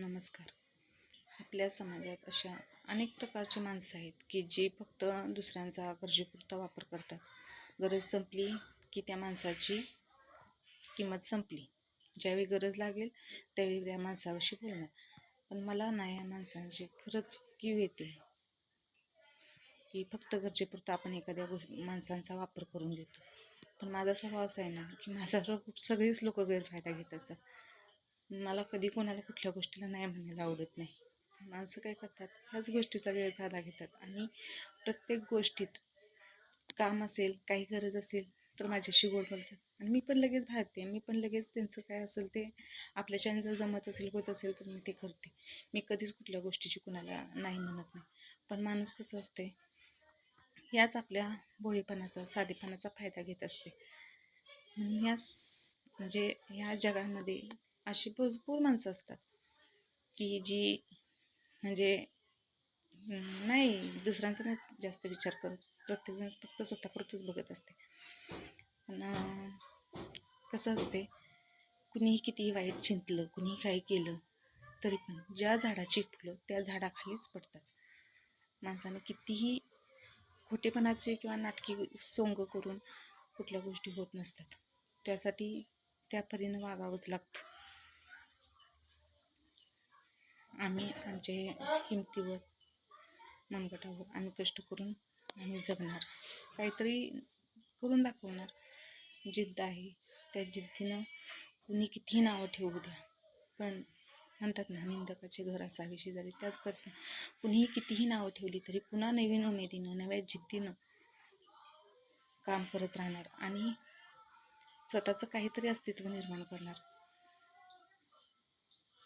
नमस्कार. आपल्या समाजात अशा अनेक प्रकारची माणसं आहेत की जी फक्त दुसऱ्यांचा गरजेपुरता वापर करतात. गरज संपली की त्या माणसाची किंमत संपली. ज्यावेळी गरज लागेल त्यावेळी त्या माणसाविषयी बोलणार. पण मला ना या माणसांची खरंच कीव येते की फक्त गरजेपुरता आपण एखाद्या गोष्टी माणसांचा वापर करून घेतो. पण माझा स्वभाव असा आहे ना की माझा सगळीच लोक गैरफायदा घेत असतात. मला कधी कोणाला कुठल्या गोष्टीला नाही म्हणायला आवडत नाही. माणसं काय करतात? ह्याच गोष्टीचा गैरफायदा घेतात. आणि प्रत्येक गोष्टीत काम असेल काही गरज असेल तर माझ्याशी गोड बोलतात. आणि मी पण लगेच भाळते मी पण लगेच त्यांचं काय असेल ते आपल्याच्याने जर जमत असेल होत असेल तर मी ते करते. मी कधीच कुठल्या गोष्टीची कुणाला नाही म्हणत नाही. पण माणूस कसं असते? याच आपल्या भोळीपणाचा साधेपणाचा फायदा घेत असते. म्हणून म्हणजे ह्या जगामध्ये अशी भरपूर माणसं असतात की जी म्हणजे नाही दुसऱ्यांचा नाही जास्त विचार करत. प्रत्येकजण फक्त स्वतःपुरतच बघत असते. पण कसं असते कुणीही कितीही वाईट चिंतलं कुणीही काही केलं तरी पण ज्या झाडाची फुलं त्या झाडाखालीच पडतात. माणसाने कितीही खोटेपणाचे किंवा नाटकी सोंग करून कुठल्या गोष्टी होत नसतात. त्यासाठी त्या परीनं वागावंच लागतं. आम्ही आमच्या हिमतीवर मनगटावर आम्ही कष्ट करून आम्ही जगणार. काहीतरी करून दाखवणार. जिद्द आहे. त्या जिद्दीनं कुणी कितीही नावं ठेवू द्या पण म्हणतात ना निंदकाचे घर असावे शेजारी. त्याच पद्धतीनं कुणीही कितीही नावं ठेवली तरी पुन्हा नवीन उमेदीनं नव्या जिद्दीनं काम करत राहणार आणि स्वतःचं काहीतरी अस्तित्व निर्माण करणार.